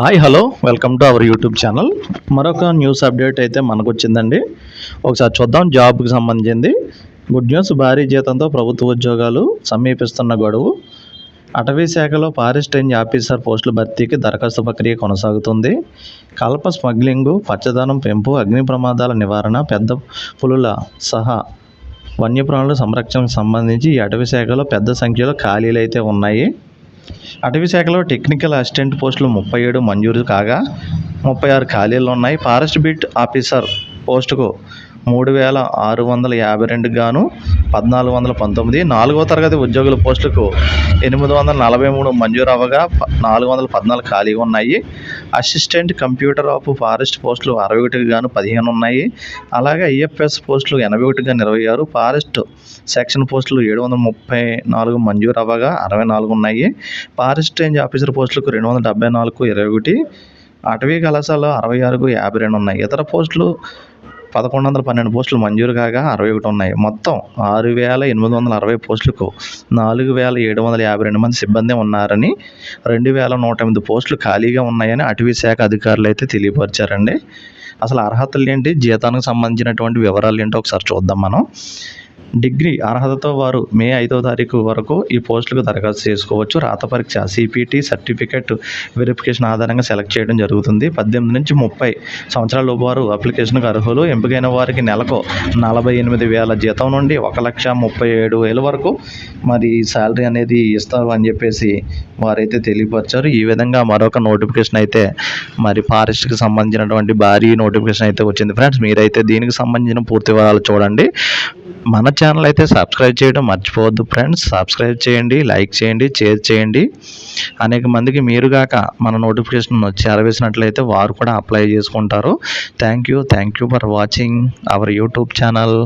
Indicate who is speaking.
Speaker 1: Hi hello welcome to our YouTube channel మరొక news update అయితే మనకు వచ్చిందండి ఒకసారి చూద్దాం జాబ్కి సంబంధించింది. గుడ్ న్యూస్ భారీ జీతంతో ప్రభుత్వ ఉద్యోగాలు సమీపిస్తున్న గడువు. అటవీ శాఖలో ఫారెస్ట్ రేంజ్ ఆఫీసర్ పోస్టుల భర్తీకి దరఖాస్తు ప్రక్రియ కొనసాగుతుంది. కలప స్మగ్లింగు పచ్చదనం పెంపు అగ్ని ప్రమాదాల నివారణ పెద్ద పులుల సహా వన్యప్రాణుల సంరక్షణకు సంబంధించి ఈ అటవీ శాఖలో పెద్ద సంఖ్యలో ఖాళీలు అయితే ఉన్నాయి. అటవీ శాఖలో టెక్నికల్ అసిస్టెంట్ పోస్టులు ముప్పై ఏడు మంజూరు కాగా ముప్పై ఆరు ఖాళీలు ఉన్నాయి. ఫారెస్ట్ బీట్ ఆఫీసర్ పోస్టుకు మూడు వేల ఆరు వందల యాభై రెండు గాను పద్నాలుగు వందల పంతొమ్మిది నాలుగవ తరగతి ఉద్యోగుల పోస్టులకు ఎనిమిది వందల నలభై మూడు మంజూరు అవ్వగా నాలుగు వందల పద్నాలుగు ఖాళీగా ఉన్నాయి. అసిస్టెంట్ కంప్యూటర్ ఆఫ్ ఫారెస్ట్ పోస్టులు అరవై ఒకటికి గాను పదిహేను ఉన్నాయి. అలాగే ఐఎఫ్ఎస్ పోస్టులు ఎనభై ఒకటిగా ఇరవై ఆరు ఫారెస్ట్ సెక్షన్ పోస్టులు ఏడు వందల ముప్పై నాలుగు మంజూరు అవ్వగా అరవై నాలుగు ఉన్నాయి. ఫారెస్ట్ రేంజ్ ఆఫీసర్ పోస్టులకు రెండు వందల డెబ్బై నాలుగు ఇరవై ఒకటి అటవీ కళాశాలలో అరవై ఆరుకు యాభై రెండు ఉన్నాయి. ఇతర పోస్టులు పదకొండు వందల పన్నెండు పోస్టులు మంజూరు కాగా అరవై ఒకటి ఉన్నాయి. మొత్తం ఆరు వేల ఎనిమిది వందల అరవై పోస్టులకు నాలుగు వేల ఏడు వందల యాభై రెండు మంది సిబ్బంది ఉన్నారని రెండు వేల నూట ఎనిమిది పోస్టులు ఖాళీగా ఉన్నాయని అటవీ శాఖ అధికారులు అయితే తెలియపరిచారండి. అసలు అర్హతలు ఏంటి? జీతానికి సంబంధించినటువంటి వివరాలు ఏంటో ఒకసారి చూద్దాం మనం. డిగ్రీ అర్హతతో వారు మే ఐదో తారీఖు వరకు ఈ పోస్టులకు దరఖాస్తు చేసుకోవచ్చు. రాత పరీక్ష సిపిటి సర్టిఫికెట్ వెరిఫికేషన్ ఆధారంగా సెలెక్ట్ చేయడం జరుగుతుంది. పద్దెనిమిది నుంచి ముప్పై సంవత్సరాల వారు అప్లికేషన్కు అర్హులు. ఎంపికైన వారికి నెలకు నలభై ఎనిమిది వేల జీతం నుండి ఒక లక్ష ముప్పై ఏడు వేల వరకు మరి శాలరీ అనేది ఇస్తారు అని చెప్పేసి వారైతే తెలియపరిచారు. ఈ విధంగా మరొక నోటిఫికేషన్ అయితే మరి ఫారెస్ట్కి సంబంధించినటువంటి భారీ నోటిఫికేషన్ అయితే వచ్చింది. ఫ్రెండ్స్ మీరైతే దీనికి సంబంధించిన పూర్తి వివరాలు చూడండి. మన ఛానల్ అయితే సబ్స్క్రైబ్ చేయడం మర్చిపోవద్దు ఫ్రెండ్స్ సబ్స్క్రైబ్ చేయండి లైక్ చేయండి షేర్ చేయండి. అనేక మందికి మీరుగాక మన నోటిఫికేషన్ చేరవేసినట్లయితే వారు కూడా అప్లై చేసుకుంటారు. Thank you thank you for watching our YouTube channel